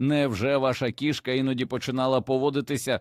Невже ваша кішка іноді починала поводитися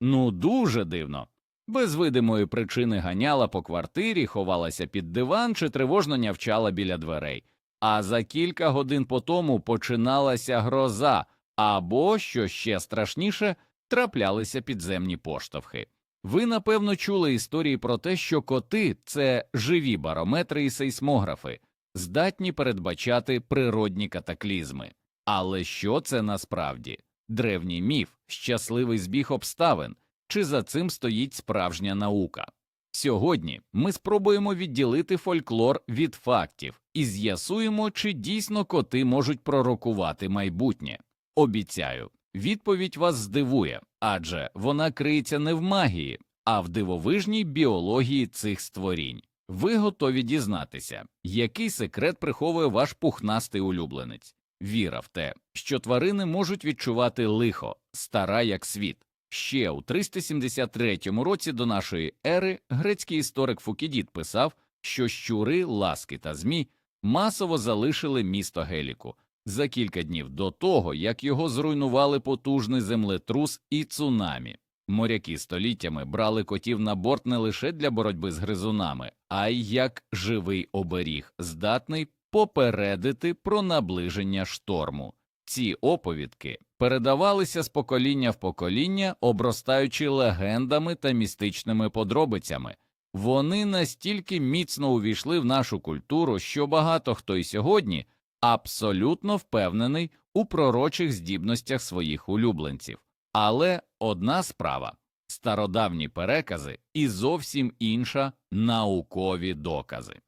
ну дуже дивно? Без видимої причини ганяла по квартирі, ховалася під диван чи тривожно нявчала біля дверей. А за кілька годин по тому починалася гроза, або, що ще страшніше, траплялися підземні поштовхи. Ви, напевно, чули історії про те, що коти це живі барометри і сейсмографи, здатні передбачати природні катаклізми. Але що це насправді? Древній міф, щасливий збіг обставин, чи за цим стоїть справжня наука? Сьогодні ми спробуємо відділити фольклор від фактів і з'ясуємо, чи дійсно коти можуть пророкувати майбутнє. Обіцяю, відповідь вас здивує, адже вона криється не в магії, а в дивовижній біології цих створінь. Ви готові дізнатися, який секрет приховує ваш пухнастий улюбленець. Віра в те, що тварини можуть відчувати лихо, стара як світ. Ще у 373 році до нашої ери грецький історик Фукідід писав, що щури, ласки та змі масово залишили місто Геліку за кілька днів до того, як його зруйнували потужний землетрус і цунамі. Моряки століттями брали котів на борт не лише для боротьби з гризунами, а й як живий оберіг, здатний попередити про наближення шторму. Ці оповідки передавалися з покоління в покоління, обростаючи легендами та містичними подробицями. Вони настільки міцно увійшли в нашу культуру, що багато хто й сьогодні абсолютно впевнений у пророчих здібностях своїх улюбленців. Але одна справа стародавні перекази і зовсім інша наукові докази.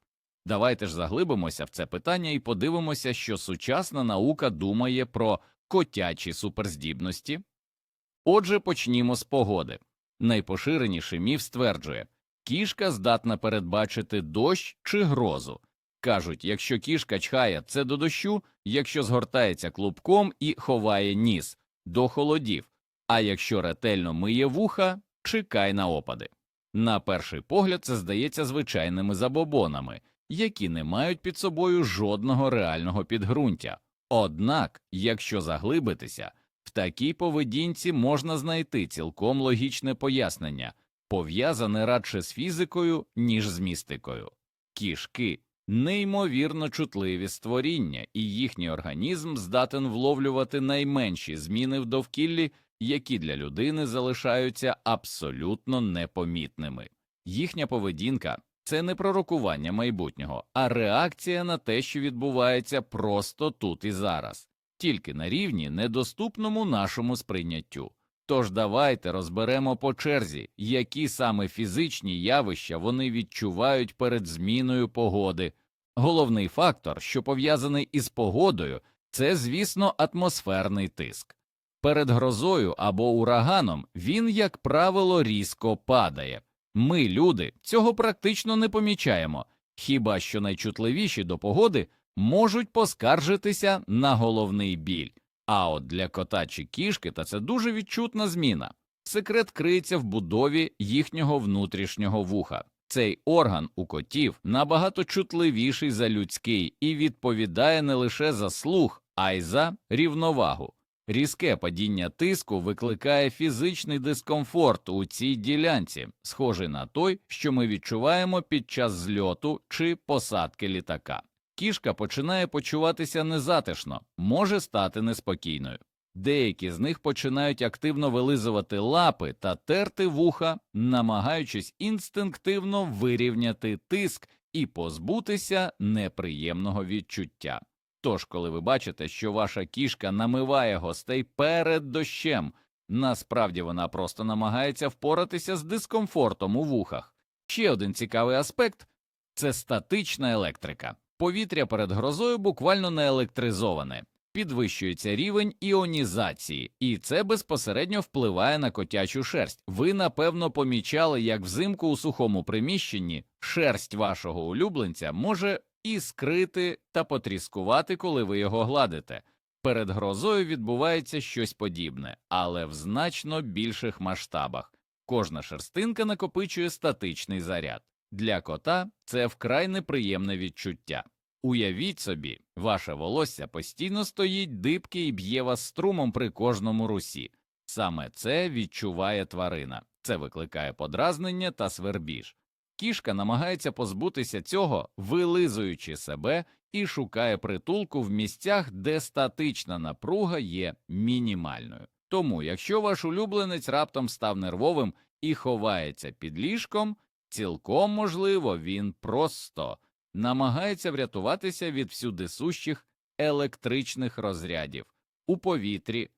Давайте ж заглибимося в це питання і подивимося, що сучасна наука думає про котячі суперздібності. Отже, почнімо з погоди. Найпоширеніший міф стверджує, кішка здатна передбачити дощ чи грозу. Кажуть, якщо кішка чхає, це до дощу, якщо згортається клубком і ховає ніс до холодів, а якщо ретельно миє вуха, чекай на опади. На перший погляд це здається звичайними забобонами, які не мають під собою жодного реального підґрунтя. Однак, якщо заглибитися, в такій поведінці можна знайти цілком логічне пояснення, пов'язане радше з фізикою, ніж з містикою. Кішки неймовірно чутливі створіння, і їхній організм здатен вловлювати найменші зміни в довкіллі, які для людини залишаються абсолютно непомітними. Їхня поведінка це не пророкування майбутнього, а реакція на те, що відбувається просто тут і зараз, тільки на рівні, недоступному нашому сприйняттю. Тож давайте розберемо по черзі, які саме фізичні явища вони відчувають перед зміною погоди. Головний фактор, що пов'язаний із погодою, це, звісно, атмосферний тиск. Перед грозою або ураганом він, як правило, різко падає. Ми, люди, цього практично не помічаємо, хіба що найчутливіші до погоди можуть поскаржитися на головний біль. А от для кота чи кішки та це дуже відчутна зміна. Секрет криється в будові їхнього внутрішнього вуха. Цей орган у котів набагато чутливіший за людський і відповідає не лише за слух, а й за рівновагу. Різке падіння тиску викликає фізичний дискомфорт у цій ділянці, схожий на той, що ми відчуваємо під час зльоту чи посадки літака. Кішка починає почуватися незатишно, може стати неспокійною. Деякі з них починають активно вилизувати лапи та терти вуха, намагаючись інстинктивно вирівняти тиск і позбутися неприємного відчуття. Тож, коли ви бачите, що ваша кішка намиває гостей перед дощем, насправді вона просто намагається впоратися з дискомфортом у вухах. Ще один цікавий аспект це статична електрика. Повітря перед грозою буквально наелектризоване, підвищується рівень іонізації, і це безпосередньо впливає на котячу шерсть. Ви напевно помічали, як взимку у сухому приміщенні шерсть вашого улюбленця може іскрити та потріскувати, коли ви його гладите. Перед грозою відбувається щось подібне, але в значно більших масштабах. Кожна шерстинка накопичує статичний заряд. Для кота це вкрай неприємне відчуття. Уявіть собі, ваше волосся постійно стоїть дибки і б'є вас струмом при кожному русі. Саме це відчуває тварина, це викликає подразнення та свербіж. Кішка намагається позбутися цього, вилизуючи себе і шукає притулку в місцях, де статична напруга є мінімальною. Тому, якщо ваш улюбленець раптом став нервовим і ховається під ліжком, цілком можливо, він просто намагається врятуватися від всюдисущих електричних розрядів у повітрі.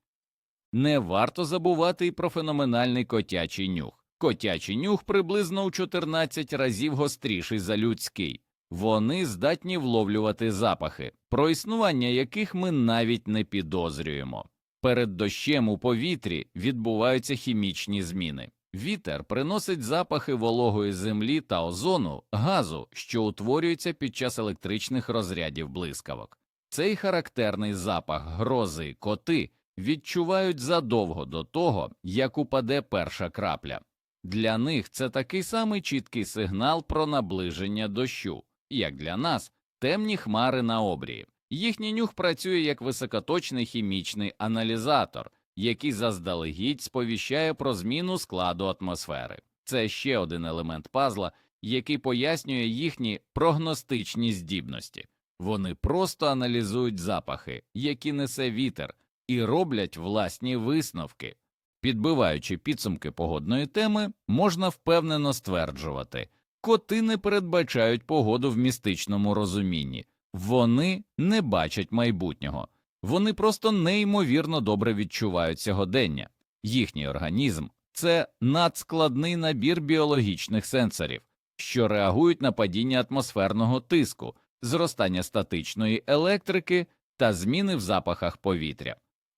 Не варто забувати й про феноменальний котячий нюх. Котячий нюх приблизно у 14 разів гостріший за людський. Вони здатні вловлювати запахи, про існування яких ми навіть не підозрюємо. Перед дощем у повітрі відбуваються хімічні зміни. Вітер приносить запахи вологої землі та озону, газу, що утворюється під час електричних розрядів блискавок. Цей характерний запах грози коти відчувають задовго до того, як упаде перша крапля. Для них це такий самий чіткий сигнал про наближення дощу, як для нас темні хмари на обрії. Їхній нюх працює як високоточний хімічний аналізатор, який заздалегідь сповіщає про зміну складу атмосфери. Це ще один елемент пазла, який пояснює їхні прогностичні здібності. Вони просто аналізують запахи, які несе вітер, і роблять власні висновки. Підбиваючи підсумки погодної теми, можна впевнено стверджувати, коти не передбачають погоду в містичному розумінні, вони не бачать майбутнього, вони просто неймовірно добре відчувають сьогодення. Їхній організм це надскладний набір біологічних сенсорів, що реагують на падіння атмосферного тиску, зростання статичної електрики та зміни в запахах повітря.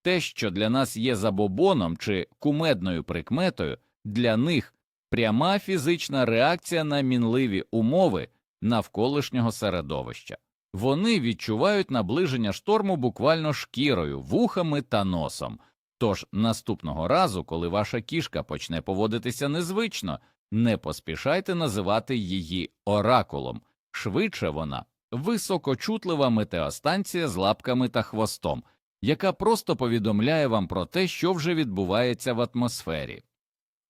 Те, що для нас є забобоном чи кумедною прикметою, для них пряма фізична реакція на мінливі умови навколишнього середовища. Вони відчувають наближення шторму буквально шкірою, вухами та носом. Тож наступного разу, коли ваша кішка почне поводитися незвично, не поспішайте називати її оракулом. Швидше вона високочутлива метеостанція з лапками та хвостом, яка просто повідомляє вам про те, що вже відбувається в атмосфері.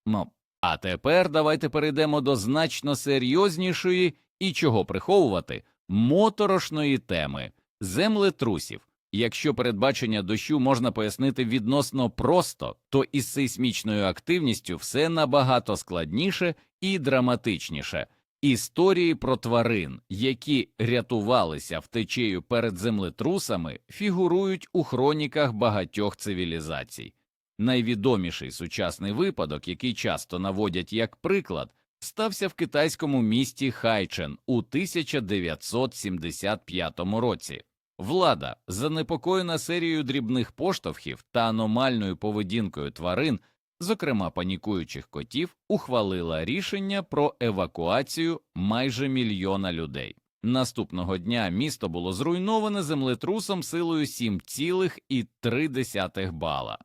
Ну, а тепер давайте перейдемо до значно серйознішої і чого приховувати моторошної теми землетрусів. Якщо передбачення дощу можна пояснити відносно просто, то із сейсмічною активністю все набагато складніше і драматичніше. Історії про тварин, які рятувалися втечею перед землетрусами, фігурують у хроніках багатьох цивілізацій. Найвідоміший сучасний випадок, який часто наводять як приклад, стався в китайському місті Хайчен у 1975 році. Влада, занепокоєна серією дрібних поштовхів та аномальною поведінкою тварин, зокрема панікуючих котів, ухвалила рішення про евакуацію майже мільйона людей. Наступного дня місто було зруйноване землетрусом силою 7,3 бала.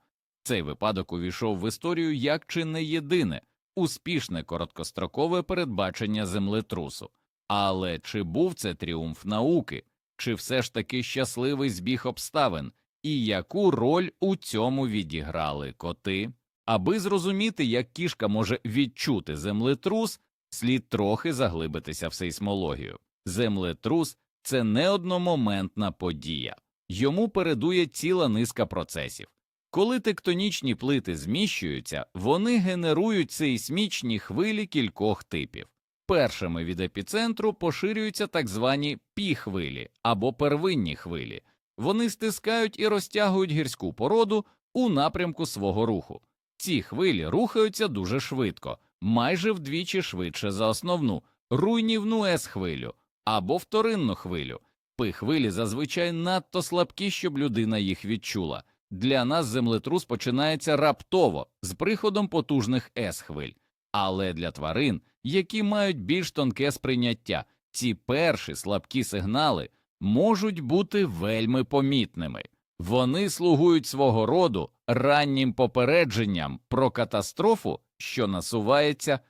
Цей випадок увійшов в історію як чи не єдине успішне короткострокове передбачення землетрусу. Але чи був це тріумф науки, чи все ж таки щасливий збіг обставин, і яку роль у цьому відіграли коти? Аби зрозуміти, як кішка може відчути землетрус, слід трохи заглибитися в сейсмологію. Землетрус це не одномоментна подія, йому передує ціла низка процесів. Коли тектонічні плити зміщуються, вони генерують сейсмічні хвилі кількох типів. Першими від епіцентру поширюються так звані пі-хвилі або первинні хвилі. Вони стискають і розтягують гірську породу у напрямку свого руху. Ці хвилі рухаються дуже швидко, майже вдвічі швидше за основну, руйнівну С-хвилю або вторинну хвилю. Пи-хвилі зазвичай надто слабкі, щоб людина їх відчула. Для нас землетрус починається раптово з приходом потужних С-хвиль, але для тварин, які мають більш тонке сприйняття, ці перші слабкі сигнали можуть бути вельми помітними. Вони слугують свого роду раннім попередженням про катастрофу, що насувається,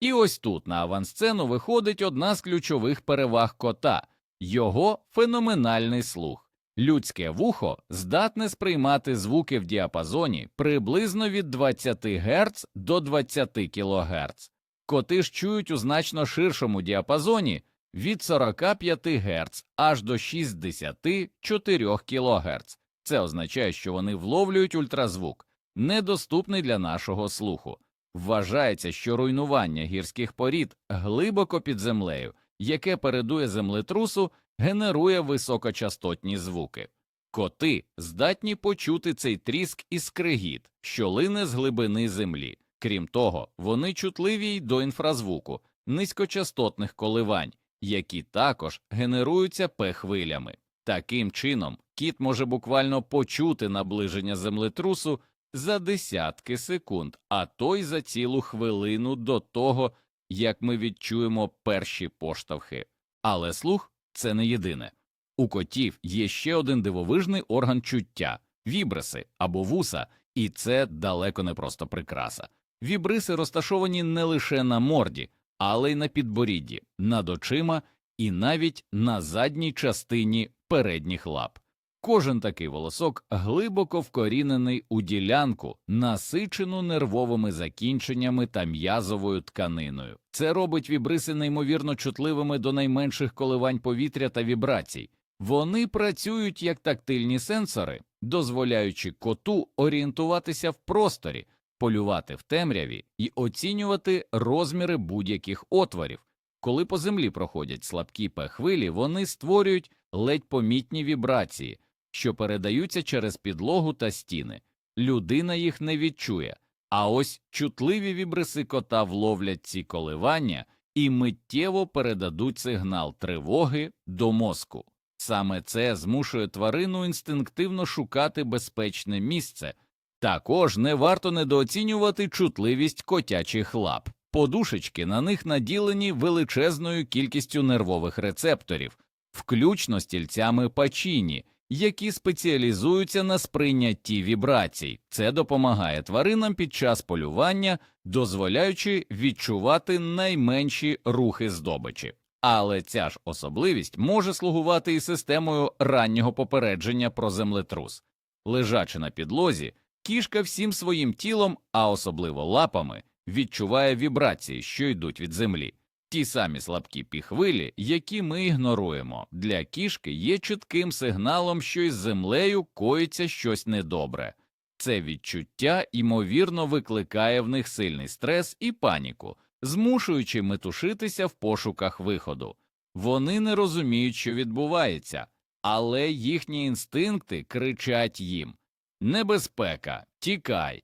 і ось тут на авансцену виходить одна з ключових переваг кота його феноменальний слух. Людське вухо здатне сприймати звуки в діапазоні приблизно від 20 Гц до 20 кГц. Коти ж чують у значно ширшому діапазоні від 45 Гц аж до 64 кГц. Це означає, що вони вловлюють ультразвук, недоступний для нашого слуху. Вважається, що руйнування гірських порід глибоко під землею, яке передує землетрусу, генерує високочастотні звуки. Коти здатні почути цей тріск і скригіт, що лине з глибини землі. Крім того, вони чутливі й до інфразвуку, низькочастотних коливань, які також генеруються П-хвилями. Таким чином, кіт може буквально почути наближення землетрусу за десятки секунд, а то й за цілу хвилину до того, як ми відчуємо перші поштовхи. Але слух це не єдине. У котів є ще один дивовижний орган чуття вібриси або вуса, і це далеко не просто прикраса. Вібриси розташовані не лише на морді, але й на підборідді, над очима і навіть на задній частині передніх лап. Кожен такий волосок глибоко вкорінений у ділянку, насичену нервовими закінченнями та м'язовою тканиною. Це робить вібриси неймовірно чутливими до найменших коливань повітря та вібрацій. Вони працюють як тактильні сенсори, дозволяючи коту орієнтуватися в просторі, полювати в темряві і оцінювати розміри будь-яких отворів. Коли по землі проходять слабкі П-хвилі, вони створюють ледь помітні вібрації, що передаються через підлогу та стіни. Людина їх не відчує, а ось чутливі вібриси кота вловлять ці коливання і миттєво передадуть сигнал тривоги до мозку. Саме це змушує тварину інстинктивно шукати безпечне місце. Також не варто недооцінювати чутливість котячих лап. Подушечки на них наділені величезною кількістю нервових рецепторів, включно стільцями пачіні, які спеціалізуються на сприйнятті вібрацій. Це допомагає тваринам під час полювання, дозволяючи відчувати найменші рухи здобичі. Але ця ж особливість може слугувати і системою раннього попередження про землетрус. Лежачи на підлозі, кішка всім своїм тілом, а особливо лапами, відчуває вібрації, що йдуть від землі. Ті самі слабкі піхвилі, які ми ігноруємо, для кішки є чітким сигналом, що із землею коїться щось недобре. Це відчуття ймовірно викликає в них сильний стрес і паніку, змушуючи метушитися в пошуках виходу. Вони не розуміють, що відбувається, але їхні інстинкти кричать їм Небезпека, тікай.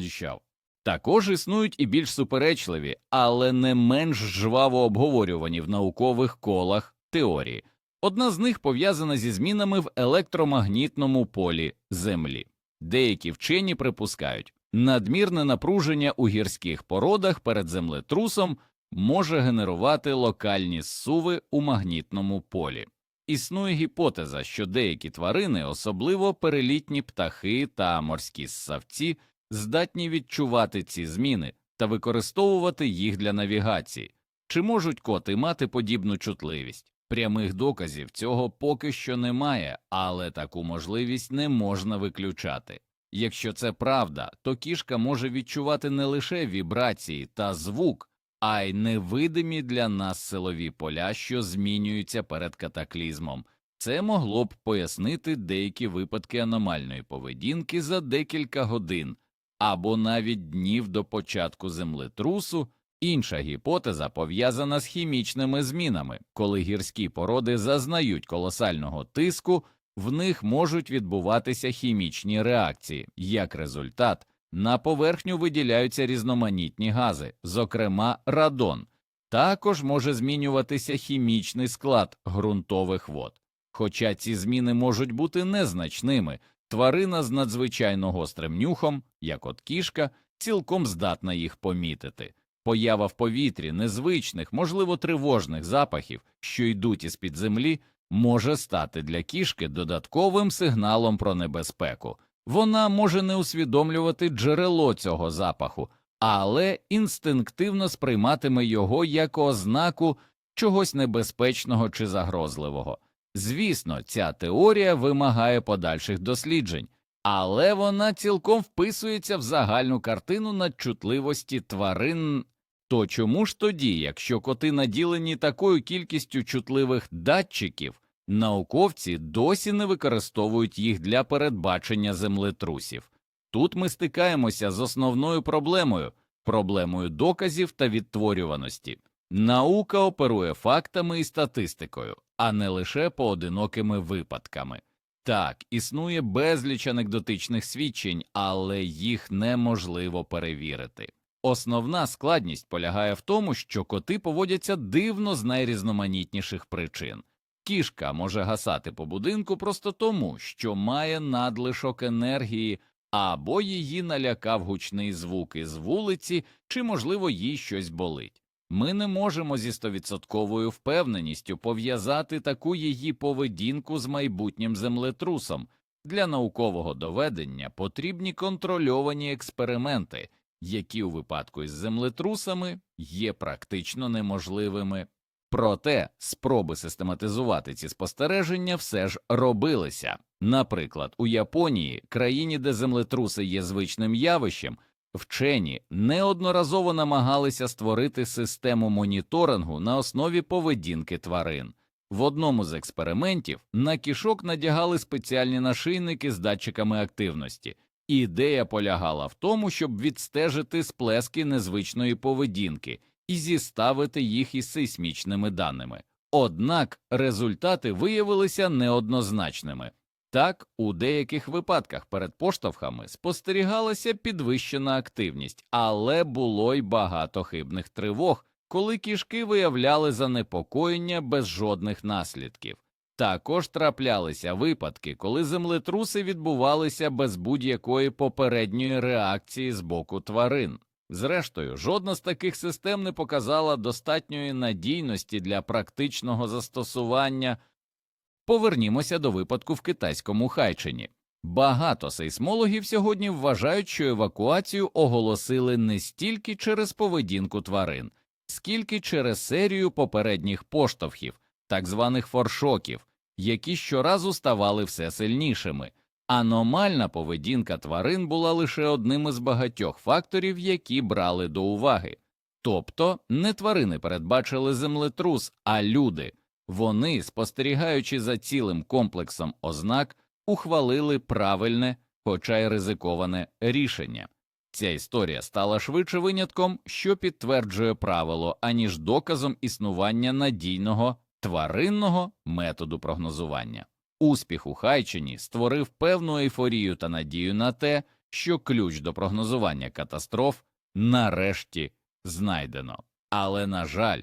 Що? Також існують і більш суперечливі, але не менш жваво обговорювані в наукових колах теорії. Одна з них пов'язана зі змінами в електромагнітному полі Землі. Деякі вчені припускають, надмірне напруження у гірських породах перед землетрусом може генерувати локальні зсуви у магнітному полі. Існує гіпотеза, що деякі тварини, особливо перелітні птахи та морські ссавці, здатні відчувати ці зміни та використовувати їх для навігації. Чи можуть коти мати подібну чутливість? Прямих доказів цього поки що немає, але таку можливість не можна виключати. Якщо це правда, то кішка може відчувати не лише вібрації та звук, а й невидимі для нас силові поля, що змінюються перед катаклізмом. Це могло б пояснити деякі випадки аномальної поведінки за декілька годин або навіть днів до початку землетрусу. Інша гіпотеза пов'язана з хімічними змінами, коли гірські породи зазнають колосального тиску, в них можуть відбуватися хімічні реакції. Як результат, на поверхню виділяються різноманітні гази, зокрема радон. Також може змінюватися хімічний склад ґрунтових вод. Хоча ці зміни можуть бути незначними, тварина з надзвичайно гострим нюхом, як от кішка, цілком здатна їх помітити. Поява в повітрі незвичних, можливо, тривожних запахів, що йдуть із під землі, може стати для кішки додатковим сигналом про небезпеку. Вона може не усвідомлювати джерело цього запаху, але інстинктивно сприйматиме його як ознаку, чогось небезпечного чи загрозливого. Звісно, ця теорія вимагає подальших досліджень, але вона цілком вписується в загальну картину надчутливості тварин. То чому ж тоді, якщо коти наділені такою кількістю чутливих датчиків, науковці досі не використовують їх для передбачення землетрусів? Тут ми стикаємося з основною проблемою проблемою доказів та відтворюваності. Наука оперує фактами і статистикою, а не лише поодинокими випадками. Так, існує безліч анекдотичних свідчень, але їх неможливо перевірити. Основна складність полягає в тому, що коти поводяться дивно з найрізноманітніших причин. Кішка може гасати по будинку просто тому, що має надлишок енергії, або її налякав гучний звук із вулиці, чи, можливо, їй щось болить. Ми не можемо зі стовідсотковою впевненістю пов'язати таку її поведінку з майбутнім землетрусом. Для наукового доведення потрібні контрольовані експерименти, які у випадку із землетрусами є практично неможливими. Проте спроби систематизувати ці спостереження все ж робилися. Наприклад, у Японії, країні, де землетруси є звичним явищем, вчені неодноразово намагалися створити систему моніторингу на основі поведінки тварин. В одному з експериментів на кішок надягали спеціальні нашийники з датчиками активності. Ідея полягала в тому, щоб відстежити сплески незвичної поведінки і зіставити їх із сейсмічними даними. Однак результати виявилися неоднозначними. Так, у деяких випадках перед поштовхами спостерігалася підвищена активність, але було й багато хибних тривог, коли кішки виявляли занепокоєння без жодних наслідків. Також траплялися випадки, коли землетруси відбувалися без будь-якої попередньої реакції з боку тварин. Зрештою, жодна з таких систем не показала достатньої надійності для практичного застосування. Повернімося до випадку в китайському Хайчині. Багато сейсмологів сьогодні вважають, що евакуацію оголосили не стільки через поведінку тварин, скільки через серію попередніх поштовхів, так званих форшоків, які щоразу ставали все сильнішими. Аномальна поведінка тварин була лише одним із багатьох факторів, які брали до уваги. Тобто не тварини передбачили землетрус, а люди. Вони, спостерігаючи за цілим комплексом ознак, ухвалили правильне, хоча й ризиковане рішення. Ця історія стала швидше винятком, що підтверджує правило, аніж доказом існування надійного тваринного методу прогнозування. Успіх у Хайчині створив певну ейфорію та надію на те, що ключ до прогнозування катастроф нарешті знайдено. Але, на жаль,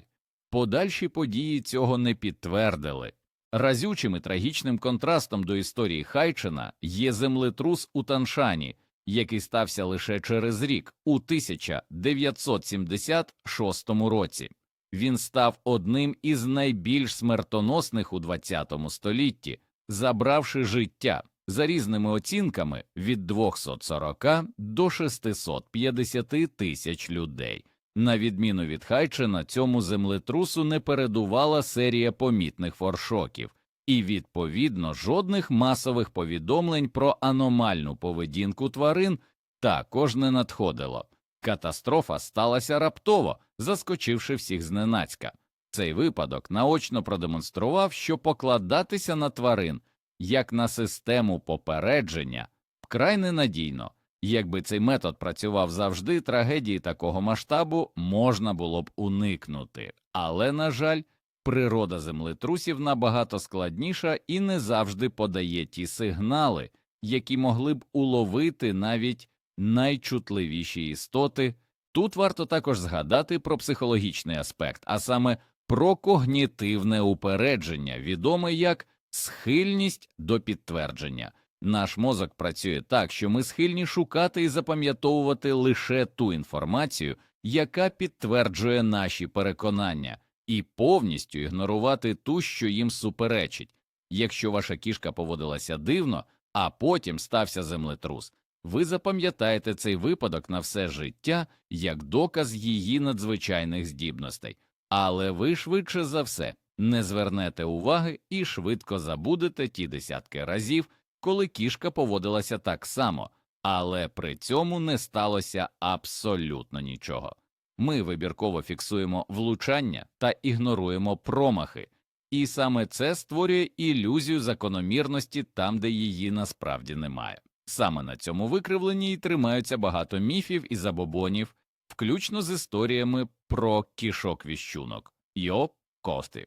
подальші події цього не підтвердили. Разючим і трагічним контрастом до історії Хайчина є землетрус у Таншані, який стався лише через рік у 1976 році. Він став одним із найбільш смертоносних у ХХ столітті, забравши життя за різними оцінками від 240 до 650 тисяч людей. На відміну від Хайчина, цьому землетрусу не передувала серія помітних форшоків, і, відповідно, жодних масових повідомлень про аномальну поведінку тварин також не надходило. Катастрофа сталася раптово, заскочивши всіх зненацька. Цей випадок наочно продемонстрував, що покладатися на тварин як на систему попередження вкрай ненадійно. Якби цей метод працював завжди, трагедії такого масштабу можна було б уникнути, але, на жаль, природа землетрусів набагато складніша і не завжди подає ті сигнали, які могли б уловити навіть найчутливіші істоти. Тут варто також згадати про психологічний аспект, а саме про когнітивне упередження, відоме як схильність до підтвердження. Наш мозок працює так, що ми схильні шукати і запам'ятовувати лише ту інформацію, яка підтверджує наші переконання, і повністю ігнорувати ту, що їм суперечить. Якщо ваша кішка поводилася дивно, а потім стався землетрус, ви запам'ятаєте цей випадок на все життя як доказ її надзвичайних здібностей. Але ви швидше за все не звернете уваги і швидко забудете ті десятки разів, коли кішка поводилася так само, але при цьому не сталося абсолютно нічого. Ми вибірково фіксуємо влучання та ігноруємо промахи, і саме це створює ілюзію закономірності там, де її насправді немає. Саме на цьому викривленні й тримаються багато міфів і забобонів, включно з історіями про кішок віщунок Йоп Кости.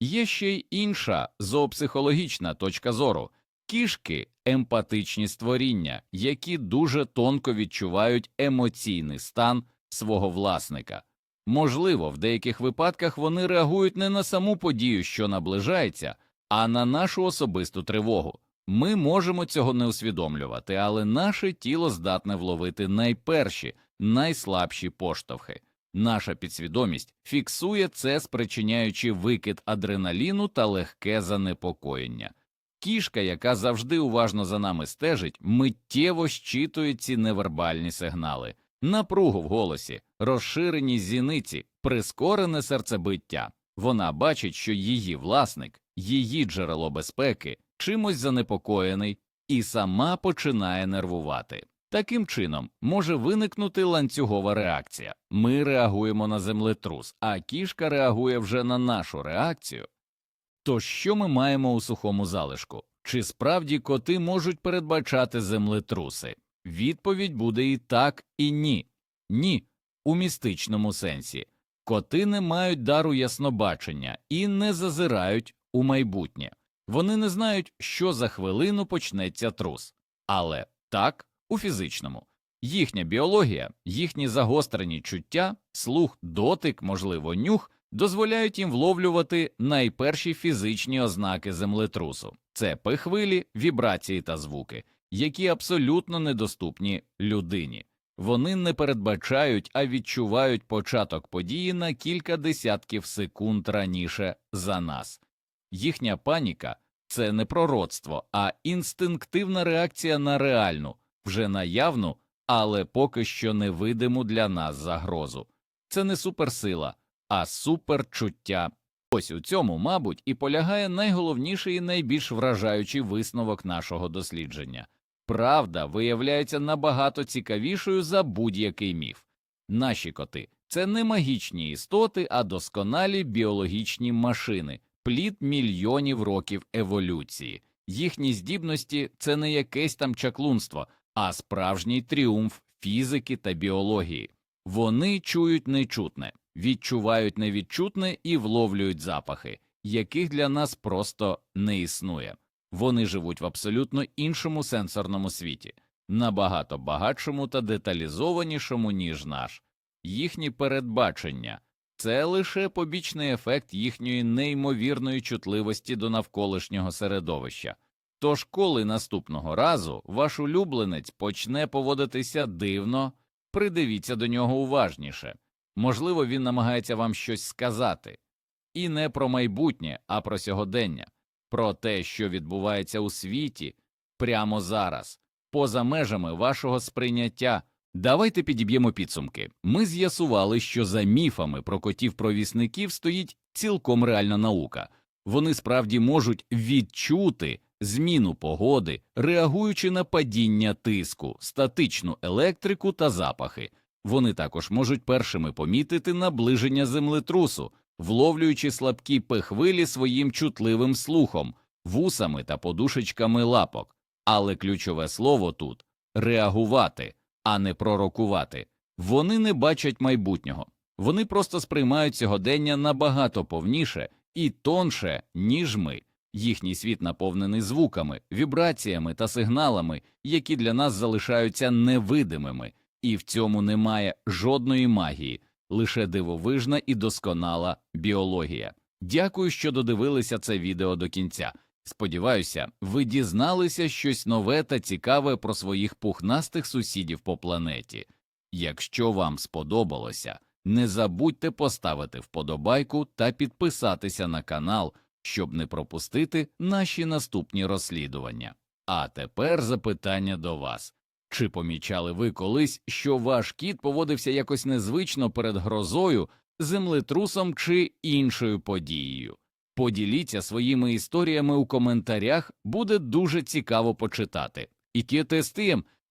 Є ще й інша зоопсихологічна точка зору кішки емпатичні створіння, які дуже тонко відчувають емоційний стан свого власника. Можливо, в деяких випадках вони реагують не на саму подію, що наближається, а на нашу особисту тривогу. Ми можемо цього не усвідомлювати, але наше тіло здатне вловити найперші, найслабші поштовхи. Наша підсвідомість фіксує це, спричиняючи викид адреналіну та легке занепокоєння. Кішка, яка завжди уважно за нами стежить, миттєво щитує ці невербальні сигнали, напругу в голосі, розширені зіниці, прискорене серцебиття. Вона бачить, що її власник, її джерело безпеки, чимось занепокоєний, і сама починає нервувати. Таким чином може виникнути ланцюгова реакція. Ми реагуємо на землетрус, а кішка реагує вже на нашу реакцію. То що ми маємо у сухому залишку? Чи справді коти можуть передбачати землетруси? Відповідь буде і так, і ні. Ні, у містичному сенсі. Коти не мають дару яснобачення і не зазирають у майбутнє. Вони не знають, що за хвилину почнеться трус. Але так, у фізичному. Їхня біологія, їхні загострені чуття, слух, дотик, можливо, нюх дозволяють їм вловлювати найперші фізичні ознаки землетрусу це пихвилі, вібрації та звуки, які абсолютно недоступні людині. Вони не передбачають, а відчувають початок події на кілька десятків секунд раніше за нас. Їхня паніка це не пророцтво, а інстинктивна реакція на реальну, вже наявну, але поки що невидиму для нас загрозу. Це не суперсила, а суперчуття. Ось у цьому, мабуть, і полягає найголовніший і найбільш вражаючий висновок нашого дослідження. Правда виявляється набагато цікавішою за будь-який міф. Наші коти це не магічні істоти, а досконалі біологічні машини, плід мільйонів років еволюції. Їхні здібності це не якесь там чаклунство, а справжній тріумф фізики та біології. Вони чують нечутне, відчувають невідчутне і вловлюють запахи, яких для нас просто не існує. Вони живуть в абсолютно іншому сенсорному світі, набагато багатшому та деталізованішому, ніж наш. Їхні передбачення це лише побічний ефект їхньої неймовірної чутливості до навколишнього середовища. Тож, коли наступного разу ваш улюбленець почне поводитися дивно, придивіться до нього уважніше. Можливо, він намагається вам щось сказати, і не про майбутнє, а про сьогодення, про те, що відбувається у світі прямо зараз, поза межами вашого сприйняття. Давайте підіб'ємо підсумки. Ми з'ясували, що за міфами про котів-провісників стоїть цілком реальна наука. Вони справді можуть відчути зміну погоди, реагуючи на падіння тиску, статичну електрику та запахи. Вони також можуть першими помітити наближення землетрусу, вловлюючи слабкі пехвилі своїм чутливим слухом, вусами та подушечками лапок. Але ключове слово тут реагувати, а не пророкувати. Вони не бачать майбутнього, вони просто сприймають сьогодення набагато повніше і тонше, ніж ми. Їхній світ наповнений звуками, вібраціями та сигналами, які для нас залишаються невидимими, і в цьому немає жодної магії, лише дивовижна і досконала біологія. Дякую, що додивилися це відео до кінця. Сподіваюся, ви дізналися щось нове та цікаве про своїх пухнастих сусідів по планеті. Якщо вам сподобалося, не забудьте поставити вподобайку та підписатися на канал, щоб не пропустити наші наступні розслідування. А тепер запитання до вас. Чи помічали ви колись, що ваш кіт поводився якось незвично перед грозою землетрусом чи іншою подією. Поділіться своїми історіями у коментарях, буде дуже цікаво почитати. І